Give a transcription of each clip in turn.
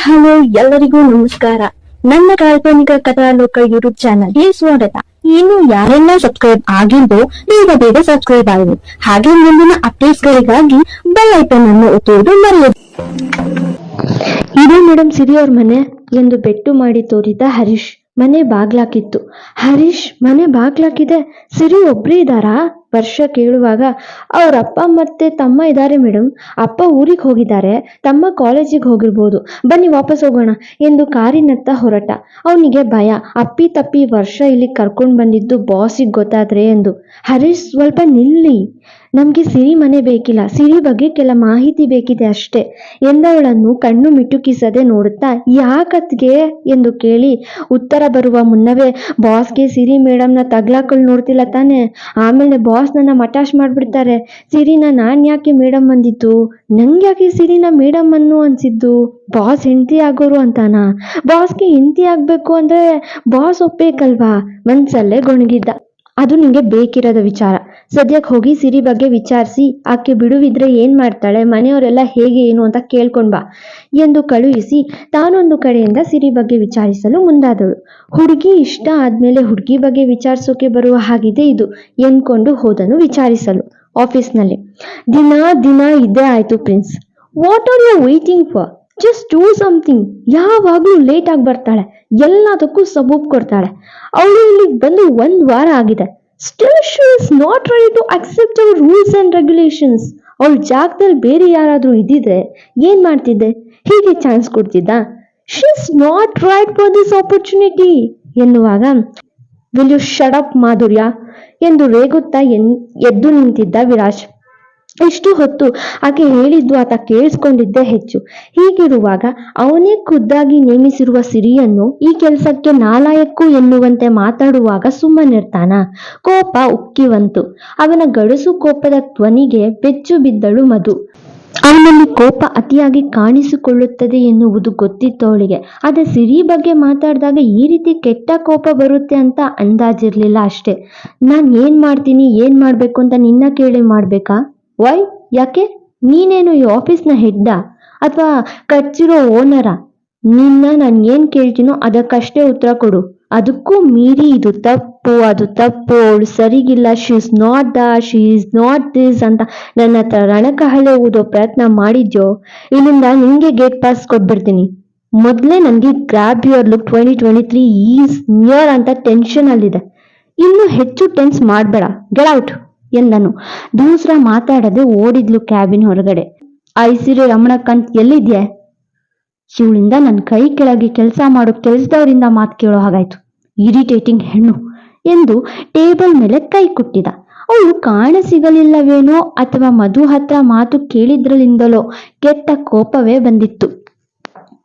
Hello, ಎಲ್ಲರಿಗೂ ನಮಸ್ಕಾರ. ನನ್ನ ಕಾಲ್ಪನಿಕ ಕಥಾಲೋಕ ಯೂಟ್ಯೂಬ್ ಚಾನಲ್ಗೆ ಸ್ವಾಗತ. ಇನ್ನು ಯಾರೆಲ್ಲ ಸಬ್ಸ್ಕ್ರೈಬ್ ಆಗಿದ್ದು ಬೇಗ ಬೇಗ ಸಬ್ಸ್ಕ್ರೈಬ್ ಆಗಿ ಹಾಗೆ ಮುಂದಿನ ಅಪ್ಡೇಟ್ಸ್ ಗಳಿಗಾಗಿ ಬೆಲ್ ಐಕನ್ ಅನ್ನು ಒತ್ತುವುದು ಮರೆಯದು. ಇದು ಮೇಡಮ್ ಸಿರಿ ಅವ್ರ ಮನೆ ಎಂದು ಬೆಟ್ಟು ಮಾಡಿ ತೋರಿದ ಹರೀಶ್. ಮನೆ ಬಾಗ್ಲಾಕಿತ್ತು. ಹರೀಶ್, ಮನೆ ಬಾಗ್ಲಾಕಿದೆ. ಸಿರಿ ಒಬ್ರೇ ಇದ್ದಾರಾ? ವರ್ಷ ಕೇಳುವಾಗ ಅವ್ರ ಅಪ್ಪ ಮತ್ತೆ ತಮ್ಮ ಇದ್ದಾರೆ ಮೇಡಮ್ ಅಪ್ಪ ಊರಿಗೆ ಹೋಗಿದ್ದಾರೆ. ತಮ್ಮ ಕಾಲೇಜಿಗೆ ಹೋಗಿರ್ಬೋದು. ಬನ್ನಿ ವಾಪಸ್ ಹೋಗೋಣ ಎಂದು ಕಾರಿನತ್ತ ಹೊರಟ. ಅವನಿಗೆ ಭಯ. ಅಪ್ಪಿ ತಪ್ಪಿ ವರ್ಷ ಇಲ್ಲಿ ಕರ್ಕೊಂಡು ಬಂದಿದ್ದು ಬಾಸಿಗೆ ಗೊತ್ತಾದ್ರೆ ಎಂದು. ಹರೀಶ್ ಸ್ವಲ್ಪ ನಿಲ್ಲಿ. ನಮ್ಗೆ ಸಿರಿ ಮನೆ ಬೇಕಿಲ್ಲ, ಸಿರಿ ಬಗ್ಗೆ ಕೆಲ ಮಾಹಿತಿ ಬೇಕಿದೆ ಅಷ್ಟೇ ಎಂದವಳನ್ನು ಕಣ್ಣು ಮಿಟುಕಿಸದೆ ನೋಡುತ್ತಾ, ಯಾಕತ್ಗೆ ಎಂದು ಕೇಳಿ ಉತ್ತರ ಬರುವ ಮುನ್ನವೇ, ಬಾಸ್ಗೆ ಸಿರಿ ಮೇಡಮ್ನ ತಗ್ಲಾಕಲ್ ನೋಡ್ತಿಲ್ಲ ತಾನೆ, ಆಮೇಲೆ ಬಾಸ್ ನನ್ನ ಮಟಾಶ್ ಮಾಡ್ಬಿಡ್ತಾರೆ, ಸಿರಿನ ನಾನ್ ಯಾಕೆ ಮೇಡಮ್ ಅಂದಿದ್ದು? ನಂಗೆ ಯಾಕೆ ಸಿರಿನ ಮೇಡಮ್ ಅನ್ನು ಅನ್ಸಿದ್ದು? ಬಾಸ್ ಹೆಂಡತಿ ಆಗೋರು ಅಂತಾನ? ಬಾಸ್ಗೆ ಹೆಂಡತಿ ಆಗ್ಬೇಕು ಅಂದ್ರೆ ಬಾಸ್ ಒಪ್ಬೇಕಲ್ವಾ ಮನ್ಸಲ್ಲೇ ಗೊಣಗಿದ್ದ. ಅದು ನಿಂಗೆ ಬೇಕಿರೋದ ವಿಚಾರ. ಸದ್ಯಕ್ಕೆ ಹೋಗಿ ಸಿರಿ ಬಗ್ಗೆ ವಿಚಾರಿಸಿ, ಆಕೆ ಬಿಡುವಿದ್ರೆ ಏನು ಮಾಡ್ತಾಳೆ, ಮನೆಯವರೆಲ್ಲ ಹೇಗೆ ಏನು ಅಂತ ಕೇಳ್ಕೊಂಡು ಬಾ ಎಂದು ಕಳುಹಿಸಿ ತಾನೊಂದು ಕಡೆಯಿಂದ ಸಿರಿ ಬಗ್ಗೆ ವಿಚಾರಿಸಲು ಮುಂದಾದಳು. ಹುಡುಗಿ ಇಷ್ಟ ಆದ್ಮೇಲೆ ಹುಡುಗಿ ಬಗ್ಗೆ ವಿಚಾರಿಸೋಕೆ ಬರುವ ಹಾಗಿದೆ ಇದು ಎಂದ್ಕೊಂಡು ಹೋದನು ವಿಚಾರಿಸಲು ಆಫೀಸ್ನಲ್ಲಿ. ದಿನ ದಿನ ಇದೇ ಆಯ್ತು prince. What are you waiting for just do something ಯಾವಾಗಲೂ ಲೇಟ್ ಆಗಿ ಬರ್ತಾಳೆ. ಎಲ್ಲದಕ್ಕೂ ಸಬೂಬ್ ಕೊಡ್ತಾಳೆ. ಅವಳು ಇಲ್ಲಿಗೆ ಬಂದು ಒಂದ್ ವಾರ ಆಗಿದೆ. Still she is not ready to accept our rules and regulations ಅವಳ ಜಾಗದಲ್ಲಿ ಬೇರೆ ಯಾರಾದರೂ ಇದ್ದಿದ್ರೆ ಏನ್ ಮಾಡ್ತಿದ್ದೆ? ಹೀಗೆ chance ಕೊಡ್ತಿದ್ದ. She is not right for this opportunity ಎನ್ನುವಾಗ will you shut up Madhurya? ಎಂದು ರೇಗುತ್ತಾ ಎನ್, ಎದ್ದು ನಿಂತಿದ್ದ ವಿರಾಜ್. ಇಷ್ಟು ಹೊತ್ತು ಆಕೆ ಹೇಳಿದ್ದು ಆತ ಕೇಳಿಸ್ಕೊಂಡಿದ್ದೇ ಹೆಚ್ಚು. ಹೀಗಿರುವಾಗ ಅವನೇ ಖುದ್ದಾಗಿ ನೇಮಿಸಿರುವ ಸಿರಿಯನ್ನು ಈ ಕೆಲಸಕ್ಕೆ ನಾಲಾಯಕ್ಕು ಎನ್ನುವಂತೆ ಮಾತಾಡುವಾಗ ಸುಮ್ಮನಿರ್ತಾನ. ಕೋಪ ಉಕ್ಕಿವಂತು ಅವನ ಗಡಸು ಕೋಪದ ಧ್ವನಿಗೆ ಬೆಚ್ಚು ಬಿದ್ದಳು ಮಧು. ಅವನಲ್ಲಿ ಕೋಪ ಅತಿಯಾಗಿ ಕಾಣಿಸಿಕೊಳ್ಳುತ್ತದೆ ಎನ್ನುವುದು ಗೊತ್ತಿತ್ತು ಅವಳಿಗೆ. ಆದರೆ ಸಿರಿ ಬಗ್ಗೆ ಮಾತಾಡಿದಾಗ ಈ ರೀತಿ ಕೆಟ್ಟ ಕೋಪ ಬರುತ್ತೆ ಅಂತ ಅಂದಾಜಿರ್ಲಿಲ್ಲ ಅಷ್ಟೇ. ನಾನು ಏನ್ ಮಾಡ್ತೀನಿ, ಏನ್ ಮಾಡ್ಬೇಕು ಅಂತ ನಿನ್ನ ಕೇಳಿ ಮಾಡ್ಬೇಕಾ? ವೈ? ಯಾಕೆ? ನೀನೇನು ಈ ಆಫೀಸ್ನ ಹೆಡ್ಡ ಅಥವಾ ಕಚ್ಚಿರೋ ಓನರ? ನಿನ್ನ ನಾನು ಏನ್ ಕೇಳ್ತೀನೋ ಅದಕ್ಕಷ್ಟೇ ಉತ್ತರ ಕೊಡು. ಅದಕ್ಕೂ ಮೀರಿ ಇದು ತಪ್ಪು, ಅದು ತಪ್ಪು. ಅವಳು ಸರಿಗಿಲ್ಲ. She is not the she is not this ಅಂತ ನನ್ನ ಹತ್ರ ರಣಕಹಳೆ ಓದೋ ಪ್ರಯತ್ನ ಮಾಡಿದ್ಯೋ? ಇಲ್ಲಿಂದ ನಿಂಗೆ ಗೇಟ್ ಪಾಸ್ ಕೊಟ್ಬಿಡ್ತೀನಿ. ಮೊದಲೇ ನನಗೆ grab your look twenty twenty three is near ಅಂತ ಟೆನ್ಷನ್ ಅಲ್ಲಿದೆ. ಇನ್ನು ಹೆಚ್ಚು ಟೆನ್ಸ್ ಮಾಡಬೇಡ. ಗೆಟ್ ಔಟ್ ಎಂದನು. ದೂಸ್ರ ಮಾತಾಡದೆ ಓಡಿದ್ಲು ಕ್ಯಾಬಿನ್ ಹೊರಗಡೆ. ಐಸಿರಿ ರಮಣಕ್ಕಂತ್, ಎಲ್ಲಿದ್ಯೆ? ಇವಳಿಂದ ನನ್ನ ಕೈ ಕೆಳಗೆ ಕೆಲಸ ಮಾಡೋ ಕೆಲಸದವರಿಂದ ಮಾತು ಕೇಳೋ ಹಾಗಾಯ್ತು. ಇರಿಟೇಟಿಂಗ್ ಹೆಣ್ಣು ಎಂದು ಟೇಬಲ್ ಮೇಲೆ ಕೈ ಕುಟ್ಟಿದ. ಅವಳು ಕಾಣ ಸಿಗಲಿಲ್ಲವೇನೋ ಅಥವಾ ಮಧು ಹತ್ರ ಮಾತು ಕೇಳಿದ್ರಲಿಂದಲೋ ಕೆಟ್ಟ ಕೋಪವೇ ಬಂದಿತ್ತು.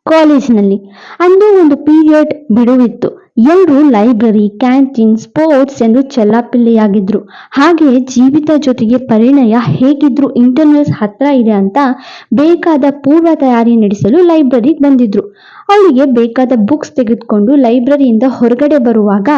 ಕಾಲೇಜಿನಲ್ಲಿ. ಅಂದು ಒಂದು ಪೀರಿಯಡ್ ಬಿಡುವಿತ್ತು. ಎಲ್ಲರೂ ಲೈಬ್ರರಿ, ಕ್ಯಾಂಟೀನ್, ಸ್ಪೋರ್ಟ್ಸ್ ಎಂದು ಚೆಲ್ಲಾಪಿಲ್ಲಿಯಾಗಿದ್ರು. ಹಾಗೆ ಜೀವಿತ ಜೊತೆಗೆ ಪರಿಣಯ ಹೇಗಿದ್ರು ಇಂಟರ್ನಲ್ಸ್ ಹತ್ರ ಇದೆ ಅಂತ ಬೇಕಾದ ಪೂರ್ವ ತಯಾರಿ ನಡೆಸಲು ಲೈಬ್ರರಿಗೆ ಬಂದಿದ್ರು. ಅವಳಿಗೆ ಬೇಕಾದ ಬುಕ್ಸ್ ತೆಗೆದುಕೊಂಡು ಲೈಬ್ರರಿಯಿಂದ ಹೊರಗಡೆ ಬರುವಾಗ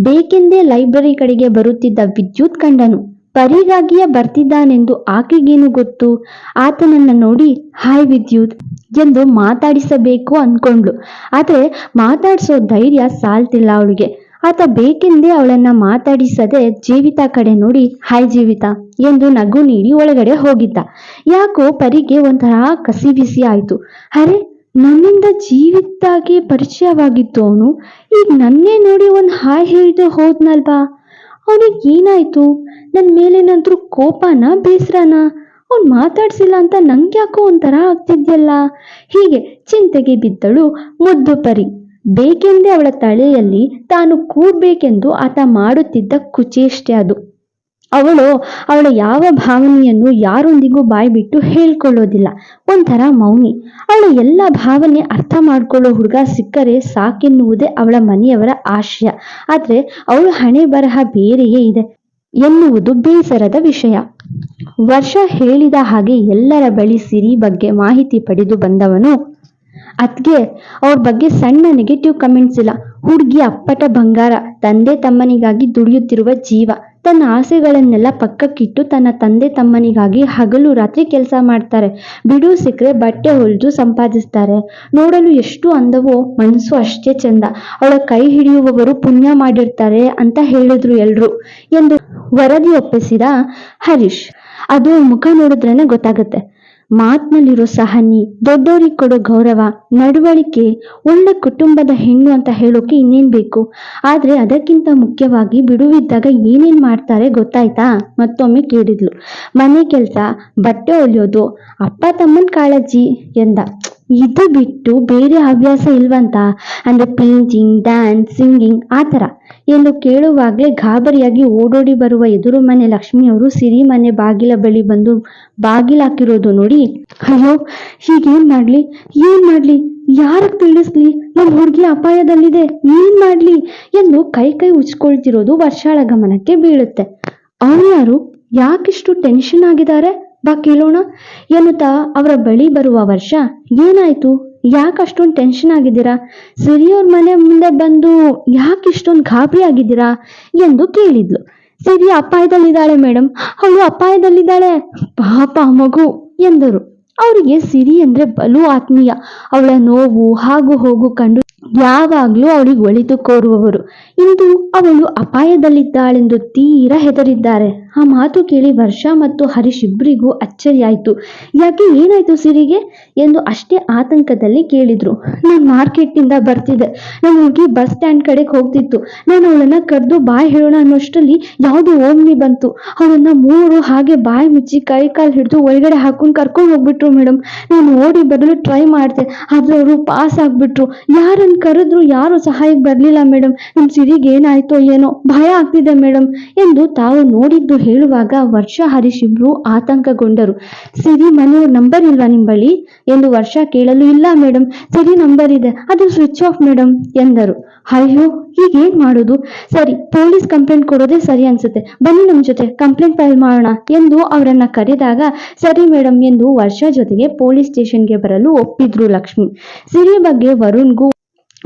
ಬೇಕೆಂದೇ ಲೈಬ್ರರಿ ಕಡೆಗೆ ಬರುತ್ತಿದ್ದ ವಿದ್ಯುತ್ ಕಂಡನು. ಪರಿಗಾಗಿಯೇ ಬರ್ತಿದ್ದಾನೆಂದು ಆಕೆಗೇನು ಗೊತ್ತು? ಆತನನ್ನ ನೋಡಿ, ಹಾಯ್ ವಿದ್ಯುತ್ ಎಂದು ಮಾತಾಡಿಸಬೇಕು ಅನ್ಕೊಂಡ್ಳು. ಆದರೆ ಮಾತಾಡಿಸೋ ಧೈರ್ಯ ಸಾಲ್ತಿಲ್ಲ ಅವಳಿಗೆ. ಆತ ಬೇಕೆಂದೇ ಅವಳನ್ನ ಮಾತಾಡಿಸದೆ ಜೀವಿತ ಕಡೆ ನೋಡಿ, ಹಾಯ್ ಜೀವಿತ ಎಂದು ನಗು ನೀಡಿ ಒಳಗಡೆ ಹೋಗಿದ್ದ. ಯಾಕೋ ಪರಿಗೆ ಒಂಥರ ಕಸಿ ಬಿಸಿ ಆಯ್ತು. ಅರೆ, ನನ್ನಿಂದ ಜೀವಿತಾಗೆ ಪರಿಚಯವಾಗಿತ್ತು ಅವನು? ಈಗ ನನ್ನೇ ನೋಡಿ ಒಂದು ಹಾಯ್ ಹೇಳಿದೆ ಹೋದ್ನಲ್ವಾ? ಅವನಿಗೆ ಏನಾಯ್ತು? ನನ್ನ ಮೇಲೇನಾದ್ರೂ ಕೋಪನ ಬೇಸರನ? ಅವ್ನು ಮಾತಾಡ್ಸಿಲ್ಲ ಅಂತ ನಂಗೆ ಯಾಕೋ ಒಂಥರ ಆಗ್ತಿದ್ಯಲ್ಲ? ಹೀಗೆ ಚಿಂತೆಗೆ ಬಿದ್ದಳು ಮುದ್ದು ಪರಿ. ಬೇಕೆಂದೇ ಅವಳ ತಲೆಯಲ್ಲಿ ತಾನು ಕೂರ್ಬೇಕೆಂದು ಆತ ಮಾಡುತ್ತಿದ್ದ ಕುಚೇಷ್ಟೆ ಅದು. ಅವಳು ಅವಳ ಯಾವ ಭಾವನೆಯನ್ನು ಯಾರೊಂದಿಗೂ ಬಾಯ್ಬಿಟ್ಟು ಹೇಳ್ಕೊಳ್ಳೋದಿಲ್ಲ. ಒಂಥರ ಮೌನಿ. ಅವಳ ಎಲ್ಲ ಭಾವನೆ ಅರ್ಥ ಮಾಡ್ಕೊಳ್ಳೋ ಹುಡುಗ ಸಿಕ್ಕರೆ ಸಾಕೆನ್ನುವುದೇ ಅವಳ ಮನೆಯವರ ಆಶಯ. ಆದ್ರೆ ಅವಳು ಹಣೆ ಬರಹ ಬೇರೆಯೇ ಇದೆ ಎನ್ನುವುದು ಬೇಸರದ ವಿಷಯ. ವರ್ಷ ಹೇಳಿದ ಹಾಗೆ ಎಲ್ಲರ ಬಳಿ ಸಿರಿ ಬಗ್ಗೆ ಮಾಹಿತಿ ಪಡೆದು ಬಂದವನು? ಅದ್ಗೆ ಅವ್ರ ಬಗ್ಗೆ ಸಣ್ಣ ನೆಗೆಟಿವ್ ಕಮೆಂಟ್ಸ್ ಇಲ್ಲ. ಹುಡುಗಿ ಅಪ್ಪಟ ಬಂಗಾರ. ತಂದೆ ತಮ್ಮನಿಗಾಗಿ ದುಡಿಯುತ್ತಿರುವ ಜೀವ. ತನ್ನ ಆಸೆಗಳನ್ನೆಲ್ಲ ಪಕ್ಕಕ್ಕಿಟ್ಟು ತನ್ನ ತಂದೆ ತಮ್ಮನಿಗಾಗಿ ಹಗಲು ರಾತ್ರಿ ಕೆಲಸ ಮಾಡ್ತಾರೆ. ಬಿಡು ಸಿಕ್ಕರೆ ಬಟ್ಟೆ ಹೊಲಿದು ಸಂಪಾದಿಸ್ತಾರೆ. ನೋಡಲು ಎಷ್ಟು ಅಂದವೋ ಮನಸ್ಸು ಅಷ್ಟೇ ಚಂದ. ಅವಳ ಕೈ ಹಿಡಿಯುವವರು ಪುಣ್ಯ ಮಾಡಿರ್ತಾರೆ ಅಂತ ಹೇಳಿದ್ರು ಎಲ್ರು ಎಂದು ವರದಿ ಒಪ್ಪಿಸಿದ ಹರೀಶ್. ಅದು ಮುಖ ನೋಡಿದ್ರೇನೆ ಗೊತ್ತಾಗುತ್ತೆ. ಮಾತಿನಲ್ಲಿರೋ ಸಹನಿ ದೊಡ್ಡವರಿಗೆ ಕೊಡೋ ಗೌರವ, ನಡವಳಿಕೆ, ಒಳ್ಳೆ ಕುಟುಂಬದ ಹೆಣ್ಣು ಅಂತ ಹೇಳೋಕೆ ಇನ್ನೇನ್ ಬೇಕು? ಆದ್ರೆ ಅದಕ್ಕಿಂತ ಮುಖ್ಯವಾಗಿ ಬಿಡುವಿದ್ದಾಗ ಏನೇನು ಮಾಡ್ತಾರೆ ಗೊತ್ತಾಯ್ತಾ? ಮತ್ತೊಮ್ಮೆ ಕೇಳಿದ್ಲು. ಮನೆ ಕೆಲಸ, ಬಟ್ಟೆ ಹೊಲಿಯೋದು ಅಪ್ಪ ತಮ್ಮನ ಕಾಳಜಿ ಎಂದ. ಇದು ಬಿಟ್ಟು ಬೇರೆ ಹವ್ಯಾಸ ಇಲ್ವಂತ? ಅಂದ್ರೆ ಪೇಂಟಿಂಗ್ ಡ್ಯಾನ್ಸ್ ಸಿಂಗಿಂಗ್ ಆ ಥರ. ಎಂದು ಕೇಳುವಾಗಲೇ ಗಾಬರಿಯಾಗಿ ಓಡೋಡಿ ಬರುವ ಎದುರು ಮನೆ ಲಕ್ಷ್ಮಿಯವರು ಸಿರಿ ಮನೆ ಬಾಗಿಲ ಬಳಿ ಬಂದು ಬಾಗಿಲಾಕಿರೋದು ನೋಡಿ, ಅಯ್ಯೋ, ಹೀಗೇನ್ ಮಾಡ್ಲಿ? ಏನ್ ಮಾಡ್ಲಿ? ಯಾರಗ್ ತಿಳಿಸ್ಲಿ? ನಮ್ ಹುಡುಗಿ ಅಪಾಯದಲ್ಲಿದೆ. ಏನ್ ಮಾಡ್ಲಿ? ಎಂದು ಕೈ ಕೈ ಉಚ್ಕೊಳ್ತಿರೋದು ವರ್ಷಾಳ ಗಮನಕ್ಕೆ ಬೀಳುತ್ತೆ. ಅವ್ರು ಯಾರು ಯಾಕಿಷ್ಟು ಟೆನ್ಷನ್ ಆಗಿದ್ದಾರೆ? ಬಾ ಕೇಳೋಣ. ಎನ್ನುತ್ತಾ ಅವರ ಬಳಿ ಬರುವ ವರ್ಷ ಏನಾಯ್ತು? ಯಾಕೆ ಅಷ್ಟೊಂದು ಟೆನ್ಷನ್ ಆಗಿದ್ದೀರಾ? ಸಿರಿಯವ್ರ ಮನೆ ಮುಂದೆ ಬಂದು ಯಾಕೆ ಇಷ್ಟೊಂದು ಗಾಬರಿ ಆಗಿದ್ದೀರಾ ಎಂದು ಕೇಳಿದ್ಲು. ಸಿರಿ ಅಪಾಯದಲ್ಲಿದ್ದಾಳೆ ಮೇಡಮ್ ಅವಳು ಅಪಾಯದಲ್ಲಿದ್ದಾಳೆ ಪಾಪ ಮಗು ಎಂದರು. ಅವರಿಗೆ ಸಿರಿ ಅಂದ್ರೆ ಬಲು ಆತ್ಮೀಯ. ಅವಳ ನೋವು ಹಾಗೂ ಹೋಗು ಕಂಡು ಯಾವಾಗ್ಲೂ ಅವಳಿಗೆ ಒಳಿತು ಕೋರುವವರು. ಇಂದು ಅವಳು ಅಪಾಯದಲ್ಲಿದ್ದಾಳೆಂದು ತೀರಾ ಹೆದರಿದ್ದಾರೆ. ಆ ಮಾತು ಕೇಳಿ ವರ್ಷ ಮತ್ತು ಹರೀಶ್ ಇಬ್ಬರಿಗೂ ಅಚ್ಚರಿಯಾಯಿತು. ಯಾಕೆ ಏನಾಯ್ತು ಸಿರಿಗೆ? ಎಂದು ಅಷ್ಟೇ ಆತಂಕದಲ್ಲಿ ಕೇಳಿದ್ರು. ನಾನು ಮಾರ್ಕೆಟ್ನಿಂದ ಬರ್ತಿದ್ದೆ. ನನ್ನ ಹುಡುಗಿ ಬಸ್ ಸ್ಟ್ಯಾಂಡ್ ಕಡೆಗೆ ಹೋಗ್ತಿತ್ತು. ನಾನು ಅವಳನ್ನ ಕರೆದು ಬಾಯ್ ಹೇಳೋಣ ಅನ್ನೋಷ್ಟರಲ್ಲಿ ಯಾವುದೋ ಓಮ್ನಿ ಬಂತು. ಅವಳನ್ನ ಮೂರು ಹಾಗೆ ಬಾಯಿ ಮುಚ್ಚಿ ಕೈ ಕಾಲು ಹಿಡಿದು ಒಳಗಡೆ ಹಾಕೊಂಡು ಕರ್ಕೊಂಡು ಹೋಗ್ಬಿಟ್ರು ಮೇಡಮ್ ನಾನು ಓಡಿ ಬರಲು ಟ್ರೈ ಮಾಡಿದೆ. ಆದ್ರೆ ಅವರು ಪಾಸ್ ಆಗ್ಬಿಟ್ರು. ಯಾರನ್ನ ಕರೆದ್ರು ಯಾರು ಸಹಾಯಕ್ಕೆ ಬರಲಿಲ್ಲ ಮೇಡಮ್ ನಮ್ಮ ಸಿರಿಗೆ ಏನಾಯ್ತೋ ಏನೋ? ಭಯ ಆಗ್ತಿದೆ ಮೇಡಮ್ ಎಂದು ತಾವು ನೋಡಿದ್ದು ಹೇಳುವಾಗ ವರ್ಷ ಹರೀಶ್ ಇಬ್ರು ಆತಂಕಗೊಂಡರು. ಸಿರಿ ಮನೆಯವ್ರ ನಂಬರ್ ಇಲ್ವಾ ನಿಮ್ಮ ಬಳಿ? ಎಂದು ವರ್ಷ ಕೇಳಲು ಇಲ್ಲ ಮೇಡಮ್ ಸಿರಿ ನಂಬರ್ ಇದೆ, ಅದು ಸ್ವಿಚ್ ಆಫ್ ಮೇಡಮ್ ಎಂದರು. ಅಯ್ಯೋ ಈಗ ಏನ್ ಮಾಡೋದು? ಸರಿ, ಪೊಲೀಸ್ ಕಂಪ್ಲೇಂಟ್ ಕೊಡೋದೇ ಸರಿ ಅನ್ಸುತ್ತೆ. ಬನ್ನಿ ನಮ್ಮ ಜೊತೆ, ಕಂಪ್ಲೇಂಟ್ ಫೈಲ್ ಮಾಡೋಣ ಎಂದು ಅವರನ್ನ ಕರೆದಾಗ, ಸರಿ ಮೇಡಮ್ ಎಂದು ವರ್ಷ ಜೊತೆಗೆ ಪೊಲೀಸ್ ಸ್ಟೇಷನ್ಗೆ ಬರಲು ಒಪ್ಪಿದ್ರು ಲಕ್ಷ್ಮಿ. ಸಿರಿ ಬಗ್ಗೆ ವರುಣ್ಗೂ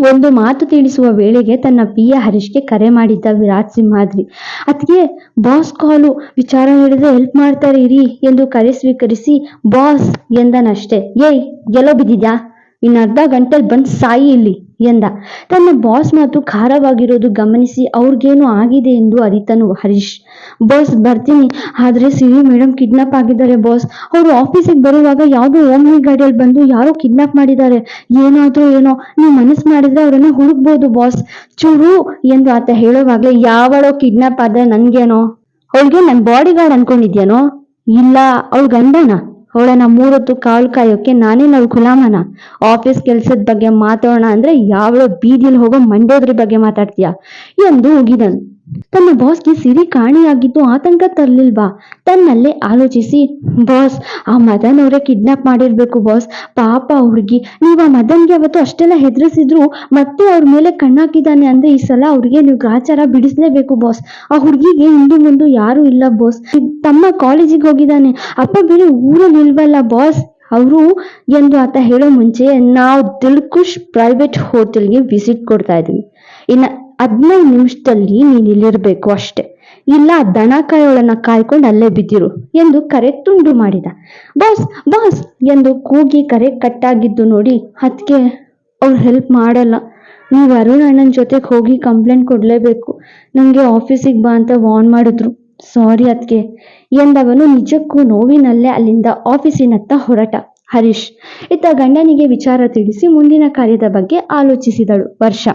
ಒಂದು ಮಾತು ತಿಳಿಸುವ ವೇಳೆಗೆ ತನ್ನ ಪಿಯ ಹರೀಶ್ಗೆ ಕರೆ ಮಾಡಿದ್ದ ವಿರಾಟ್ ಸಿಂಹಾದ್ರಿ ಅದಕ್ಕೆ ಬಾಸ್ ಕಾಲು ವಿಚಾರ ಹೇಳಿದ್ರೆ ಹೆಲ್ಪ್ ಮಾಡ್ತಾರೆ ಇರಿ ಎಂದು ಕರೆ ಸ್ವೀಕರಿಸಿ, ಬಾಸ್ ಎಂದನಷ್ಟೇ. ಏಯ್ ಗೆಲೋ ಬಿದ್ದಿದ್ಯಾ? ಇನ್ನು ಅರ್ಧ ಗಂಟೆಲಿ ಬಂದು ಸಾಯಿ ಇಲ್ಲಿ. ಎಂದ. ತನ್ನ ಬಾಸ್ ಮಾತು ಖಾರವಾಗಿರೋದು ಗಮನಿಸಿ ಅವ್ರಿಗೇನು ಆಗಿದೆ ಎಂದು ಅರಿತನು ಹರೀಶ್. ಬಾಸ್ ಬರ್ತೀನಿ. ಆದ್ರೆ ಸಿರಿ ಮೇಡಮ್ ಕಿಡ್ನಾಪ್ ಆಗಿದ್ದಾರೆ ಬಾಸ್ ಅವರು ಆಫೀಸಿಗೆ ಬರುವಾಗ ಯಾವುದೋ ಓಮ್ನಿ ಗಾಡಿಯಲ್ಲಿ ಬಂದು ಯಾರೋ ಕಿಡ್ನಾಪ್ ಮಾಡಿದ್ದಾರೆ. ಏನಾದ್ರೂ ಏನೋ. ನೀವು ಮನಸ್ಸು ಮಾಡಿದ್ರೆ ಅವರನ್ನ ಹುಡುಕ್ಬೋದು ಬಾಸ್ ಚೂರು, ಎಂದು ಆತ ಹೇಳುವಾಗಲೇ, ಯಾವಳೋ ಕಿಡ್ನಾಪ್ ಆದ್ರೆ ನನಗೇನೋ? ಅವಳಿಗೆ ನನ್ನ ಬಾಡಿ ಗಾರ್ಡ್ ಅನ್ಕೊಂಡಿದ್ಯಾನೋ? ಇಲ್ಲ. ಅವಳು ಗಂಡನ. ಅವಳನ್ನ ಮೂರೊತ್ತು ಕಾಲು ಕಾಯೋಕೆ ನಾನೇ ನಾವು ಗುಲಾಮನ. ಆಫೀಸ್ ಕೆಲ್ಸದ ಬಗ್ಗೆ ಮಾತಾಡೋಣ ಅಂದ್ರೆ ಯಾವ ಬೀದಿಲಿ ಹೋಗೋ ಮಂಡ್ಯದ್ರ ಬಗ್ಗೆ ಮಾತಾಡ್ತೀಯ? ಎಂದು ಉಗಿದನು. ತನ್ನ ಬಾಸ್ಗೆ ಸಿರಿ ಕಾಣಿಯಾಗಿದ್ದು ಆತಂಕ ತರಲಿಲ್ವಾ? ತನ್ನಲ್ಲೇ ಆಲೋಚಿಸಿ ಬಾಸ್ ಆ ಮದನ್ ಅವರೇ ಕಿಡ್ನಾಪ್ ಮಾಡಿರ್ಬೇಕು ಬಾಸ್ ಪಾಪ ಹುಡುಗಿ. ನೀವು ಆ ಮದನ್ಗೆ ಅವತ್ತು ಅಷ್ಟೆಲ್ಲ ಹೆದರಿಸಿದ್ರು ಮತ್ತೆ ಅವ್ರ ಮೇಲೆ ಕಣ್ಣಾಕಿದ್ದಾನೆ ಅಂದ್ರೆ ಈ ಸಲ ಅವ್ರಿಗೆ ನೀವು ಗ್ರಾಚಾರ ಬಿಡಿಸ್ಲೇಬೇಕು ಬಾಸ್ ಆ ಹುಡುಗಿಗೆ ಹಿಂದೆ ಮುಂದೆ ಯಾರು ಇಲ್ಲ ಬಾಸ್ ತಮ್ಮ ಕಾಲೇಜಿಗೆ ಹೋಗಿದ್ದಾನೆ. ಅಪ್ಪ ಬೇರೆ ಊರಲ್ಲಿ ಇಲ್ವಲ್ಲ ಬಾಸ್ ಅವರು ಎಂದು ಆತ ಹೇಳೋ ಮುಂಚೆ ನಾವು ದಿಲ್ಕುಶ್ ಪ್ರೈವೇಟ್ ಹೋಟೆಲ್ಗೆ ವಿಸಿಟ್ ಕೊಡ್ತಾ ಇದ್ದೀವಿ ಇನ್ನ ಹದಿನೈದು ನಿಮಿಷದಲ್ಲಿ ನೀನ್ ಇಲ್ಲಿರ್ಬೇಕು ಅಷ್ಟೇ. ಇಲ್ಲ, ದನ ಕಾಯೋಳನ್ನ ಕಾಯ್ಕೊಂಡು ಅಲ್ಲೇ ಬಿದ್ದಿರು ಎಂದು ಕರೆ ತುಂಡು ಮಾಡಿದ. ಬಾಸ್ ಬಾಸ್ ಎಂದು ಕೂಗಿ ಕರೆ ಕಟ್ಟಾಗಿದ್ದು ನೋಡಿ ಅದಕ್ಕೆ ಅವ್ರು ಹೆಲ್ಪ್ ಮಾಡಲ್ಲ. ನೀವು ಅರುಣ್ ಅಣ್ಣನ ಜೊತೆಗೆ ಹೋಗಿ ಕಂಪ್ಲೇಂಟ್ ಕೊಡಲೇಬೇಕು. ನನಗೆ ಆಫೀಸಿಗೆ ಬಾ ಅಂತ ವಾರ್ನ್ ಮಾಡಿದ್ರು. ಸಾರಿ ಅದಕ್ಕೆ ಎಂದವನು ನಿಜಕ್ಕೂ ನೋವಿನಲ್ಲೇ ಅಲ್ಲಿಂದ ಆಫೀಸಿನತ್ತ ಹೊರಟ. ಹರೀಶ್ ಇತ್ತ ಗಂಡನಿಗೆ ವಿಚಾರ ತಿಳಿಸಿ ಮುಂದಿನ ಕಾರ್ಯದ ಬಗ್ಗೆ ಆಲೋಚಿಸಿದಳು ವರ್ಷ.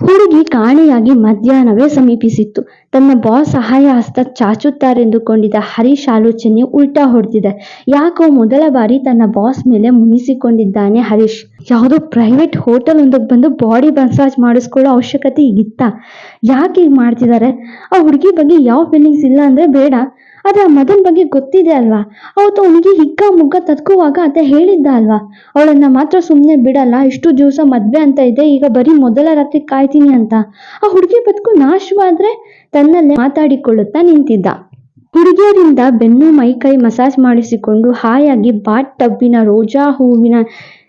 ಹುಡುಗಿ ಕಾಣೆಯಾಗಿ ಮಧ್ಯಾಹ್ನವೇ ಸಮೀಪಿಸಿತ್ತು. ತನ್ನ ಬಾಸ್ ಸಹಾಯ ಹಸ್ತ ಚಾಚುತ್ತಾರೆಂದುಕೊಂಡಿದ್ದ ಹರೀಶ್ ಆಲೋಚನೆ ಉಲ್ಟಾ ಹೊಡೆದಿದೆ. ಯಾಕೋ ಮೊದಲ ಬಾರಿ ತನ್ನ ಬಾಸ್ ಮೇಲೆ ಮುನಿಸಿಕೊಂಡಿದ್ದಾನೆ ಹರೀಶ್. ಯಾವುದೋ ಪ್ರೈವೇಟ್ ಹೋಟೆಲ್ ಒಂದಕ್ಕೆ ಬಂದು ಬಾಡಿ ಮಸಾಜ್ ಮಾಡಿಸ್ಕೊಳ್ಳೋ ಅವಶ್ಯಕತೆ ಇತ್ತ? ಯಾಕೆ ಹೀಗೆ ಮಾಡ್ತಿದ್ದಾರೆ ಆ ಹುಡುಗಿ ಬಗ್ಗೆ ಯಾವ ಫೀಲಿಂಗ್ಸ್ ಇಲ್ಲ ಅಂದ್ರೆ ಬೇಡ. ಆದ್ರೆ ಆ ಮದನ್ ಬಗ್ಗೆ ಗೊತ್ತಿದೆ ಅಲ್ವಾ? ಅವತ್ತು ಅವನಿಗೆ ಹಿಗ್ಗ ಮುಗ್ಗ ತದ್ಕುವಾಗ ಅಂತ ಹೇಳಿದ್ದ ಅಲ್ವಾ? ಅವಳನ್ನ ಮಾತ್ರ ಸುಮ್ಮನೆ ಬಿಡಲ್ಲ, ಇಷ್ಟು ದಿವಸ ಮದ್ವೆ ಅಂತ ಇದೆ, ಈಗ ಬರೀ ಮೊದಲ ರಾತ್ರಿ ಕಾಯ್ತೀನಿ ಅಂತ. ಆ ಹುಡುಗಿ ಬದುಕು ನಾಶವಾದ್ರೆ ತನ್ನಲ್ಲೇ ಮಾತಾಡಿಕೊಳ್ಳುತ್ತಾ ನಿಂತಿದ್ದ. ಹುಡುಗಿಯರಿಂದ ಬೆನ್ನು ಮೈಕೈ ಮಸಾಜ್ ಮಾಡಿಸಿಕೊಂಡು ಹಾಯಾಗಿ ಬಾಟ್ ಟಬ್ಬಿನ, ರೋಜಾ ಹೂವಿನ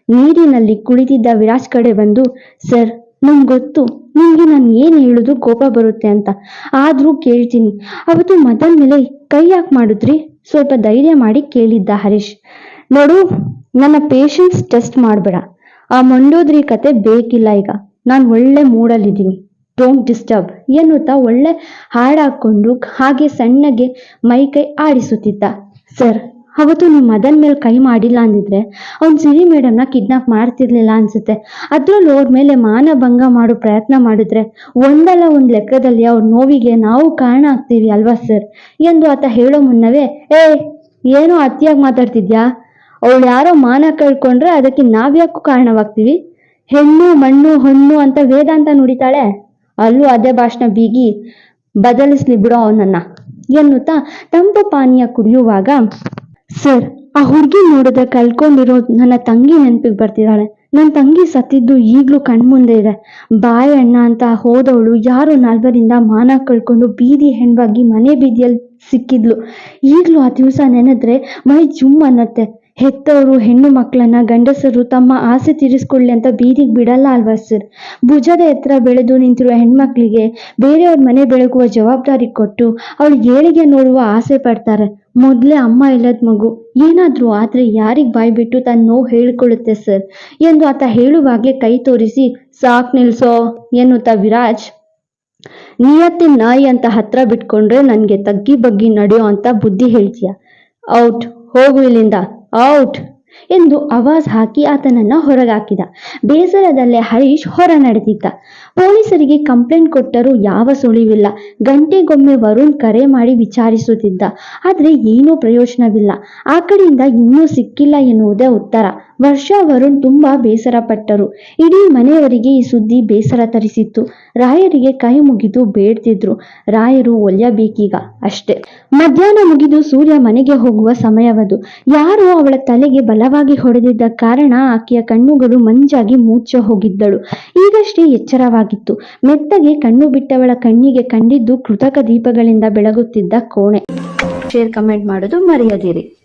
ನೀರಿನಲ್ಲಿ ಕುಳಿತಿದ್ದ ವಿರಾಜ್ ಕಡೆ ಬಂದು, ಸರ್, ನಮ್ಗೊತ್ತು. ಗೊತ್ತು ನಿಮ್ಗೆ ನಾನು ಏನು ಹೇಳುದು ಕೋಪ ಬರುತ್ತೆ ಅಂತ. ಆದ್ರೂ ಕೇಳ್ತೀನಿ. ಅವತ್ತು ಮದನ್ ಮೇಲೆ ಕೈ ಯಾಕೆ ಮಾಡಿದ್ರಿ? ಸ್ವಲ್ಪ ಧೈರ್ಯ ಮಾಡಿ ಕೇಳಿದ್ದ ಹರೀಶ್. ನೋಡು, ನನ್ನ ಪೇಷನ್ಸ್ ಟೆಸ್ಟ್ ಮಾಡಬೇಡ. ಆ ಮಂಡೋದ್ರಿ ಕತೆ ಬೇಕಿಲ್ಲ ಈಗ. ನಾನು ಒಳ್ಳೆ ಮೂಡಲ್ಲಿದ್ದೀನಿ ಡೋಂಟ್ ಡಿಸ್ಟರ್ಬ್ ಎನ್ನುತ್ತಾ ಒಳ್ಳೆ ಹಾಡಾಕೊಂಡು ಹಾಗೆ ಸಣ್ಣಗೆ ಮೈ ಕೈ ಆಡಿಸುತ್ತಿದ್ದ. ಸರ್ ಅವತ್ತು ನೀವು ಮದನ್ ಮೇಲೆ ಕೈ ಮಾಡಿಲ್ಲ ಅಂದಿದ್ರೆ, ಅವ್ನು ಸಿರಿ ಮೇಡಮ್ನ ಕಿಡ್ನಾಪ್ ಮಾಡ್ತಿರ್ಲಿಲ್ಲ ಅನ್ಸುತ್ತೆ. ಅದ್ರಲ್ಲಿ ಅವ್ರ ಮೇಲೆ ಮಾನಭಂಗ ಮಾಡೋ ಪ್ರಯತ್ನ ಮಾಡಿದ್ರೆ, ಒಂದಲ್ಲ ಒಂದು ಲೆಕ್ಕದಲ್ಲಿ ಅವ್ರ ನೋವಿಗೆ ನಾವು ಕಾರಣ ಆಗ್ತೀವಿ ಅಲ್ವಾ ಸರ್? ಎಂದು ಆತ ಹೇಳೋ ಮುನ್ನವೇ, ಏ, ಏನೋ ಅತಿಯಾಗಿ ಮಾತಾಡ್ತಿದ್ಯಾ? ಅವಳು ಯಾರೋ ಮಾನ ಕಳ್ಕೊಂಡ್ರೆ ಅದಕ್ಕೆ ನಾವ್ಯಾಕೂ ಕಾರಣವಾಗ್ತೀವಿ? ಹೆಣ್ಣು, ಮಣ್ಣು, ಹಣ್ಣು ಅಂತ ವೇದಾಂತ ನುಡಿತಾಳೆ? ಅಲ್ಲೂ ಅದೇ ಭಾಷಣ ಬೀಗಿ, ಬದಲಿಸ್ಲಿ ಬಿಡೋ ಅವನನ್ನ ಎನ್ನುತ್ತಾ ತಂಪು ಪಾನೀಯ ಕುಡಿಯುವಾಗ ಸರ್, ಆ ಹುಡುಗಿ ನೋಡಿದ್ರೆ ಕಳ್ಕೊಂಡಿರೋ ನನ್ನ ತಂಗಿ ನೆನಪಿಗೆ ಬರ್ತಿದ್ದಾಳೆ. ನನ್ನ ತಂಗಿ ಸತ್ತಿದ್ದು ಈಗಲೂ ಕಣ್ಮುಂದೆ ಇದೆ. ಬಾಯಿ ಅಣ್ಣ ಅಂತ ಹೋದವಳು ಯಾರೋ ನಾಲ್ವರಿಂದ ಮಾನ ಕಳ್ಕೊಂಡು ಬೀದಿ ಹೆಣ್ವಾಗಿ ಮನೆ ಬೀದಿಯಲ್ಲಿ ಸಿಕ್ಕಿದ್ಲು. ಈಗಲೂ ಆ ದಿವಸ ನೆನೆದ್ರೆ ಮೈ ಜುಮ್ ಅನ್ನತ್ತೆ. ಹೆತ್ತವರು ಹೆಣ್ಣು ಮಕ್ಕಳನ್ನ ಗಂಡಸರು ತಮ್ಮ ಆಸೆ ತೀರಿಸ್ಕೊಳ್ಳಿ ಅಂತ ಬೀದಿಗೆ ಬಿಡಲ್ಲ ಅಲ್ವಾ ಸರ್? ಭುಜದ ಎತ್ತರ ಬೆಳೆದು ನಿಂತಿರುವ ಹೆಣ್ಮಕ್ಳಿಗೆ ಬೇರೆಯವ್ರ ಮನೆ ಬೆಳಗುವ ಜವಾಬ್ದಾರಿ ಕೊಟ್ಟು ಅವಳು ಏಳಿಗೆ ನೋಡುವ ಆಸೆ ಪಡ್ತಾರೆ. ಮೊದಲೇ ಅಮ್ಮ ಇಲ್ಲದ ಮಗು. ಏನಾದರೂ ಆದ್ರೆ ಯಾರಿಗ್ ಬಾಯ್ ಬಿಟ್ಟು ತನ್ನ ನೋವು ಹೇಳ್ಕೊಳ್ಳುತ್ತೆ ಸರ್? ಎಂದು ಆತ ಹೇಳುವಾಗಲೇ ಕೈ ತೋರಿಸಿ, ಸಾಕ್ ನಿಲ್ಸೋ, ಎನ್ನುತ್ತ ವಿರಾಜ್. ನಿಯತ್ತಿನ ನಾಯಿ ಅಂತ ಹತ್ರ ಬಿಟ್ಕೊಂಡ್ರೆ ನನಗೆ ತಗ್ಗಿ ಬಗ್ಗಿ ನಡೆಯೋ ಅಂತ ಬುದ್ಧಿ ಹೇಳ್ತೀಯ. ಔಟ್, ಹೋಗು ಇಲ್ಲಿಂದ. ಔಟ್, ಎಂದು ಆವಾಜ್ ಹಾಕಿ ಆತನನ್ನ ಹೊರಗಾಕಿದ. ಬೇಸರದಲ್ಲೇ ಹರೀಶ್ ಹೊರ ನಡೆದಿದ್ದ. ಪೊಲೀಸರಿಗೆ ಕಂಪ್ಲೇಂಟ್ ಕೊಟ್ಟರೂ ಯಾವ ಸುಳಿವಿಲ್ಲ. ಗಂಟೆಗೊಮ್ಮೆ ವರುಣ್ ಕರೆ ಮಾಡಿ ವಿಚಾರಿಸುತ್ತಿದ್ದ. ಆದ್ರೆ ಏನೂ ಪ್ರಯೋಜನವಿಲ್ಲ. ಆ ಕಡೆಯಿಂದ ಇನ್ನೂ ಸಿಕ್ಕಿಲ್ಲ ಎನ್ನುವುದೇ ಉತ್ತರ. ವರ್ಷ ವರುಣ್ ತುಂಬಾ ಬೇಸರ ಪಟ್ಟರು ಇಡೀ ಮನೆಯವರಿಗೆ ಈ ಸುದ್ದಿ ಬೇಸರ ತರಿಸಿತ್ತು. ರಾಯರಿಗೆ ಕೈ ಮುಗಿದು ಬೇಡ್ತಿದ್ರು. ರಾಯರು ಒಲಿಯಬೇಕೀಗ ಅಷ್ಟೇ. ಮಧ್ಯಾಹ್ನ ಮುಗಿದು ಸೂರ್ಯ ಮನೆಗೆ ಹೋಗುವ ಸಮಯವದು. ಯಾರು ಅವಳ ತಲೆಗೆ ಬಲವಾಗಿ ಹೊಡೆದಿದ್ದ ಕಾರಣ ಆಕೆಯ ಕಣ್ಣುಗಳು ಮಂಜಾಗಿ ಮೂರ್ಛ ಹೋಗಿದ್ದಳು. ಈಗಷ್ಟೇ ಎಚ್ಚರವಾಗಿತ್ತು ಮೆತ್ತಗೆ ಕಣ್ಣು ಬಿಟ್ಟವಳ ಕಣ್ಣಿಗೆ ಕಂಡಿದ್ದು ಕೃತಕ ದೀಪಗಳಿಂದ ಬೆಳಗುತ್ತಿದ್ದ ಕೋಣೆ. ಶೇರ್ ಕಮೆಂಟ್ ಮಾಡೋದು ಮರೆಯದಿರಿ.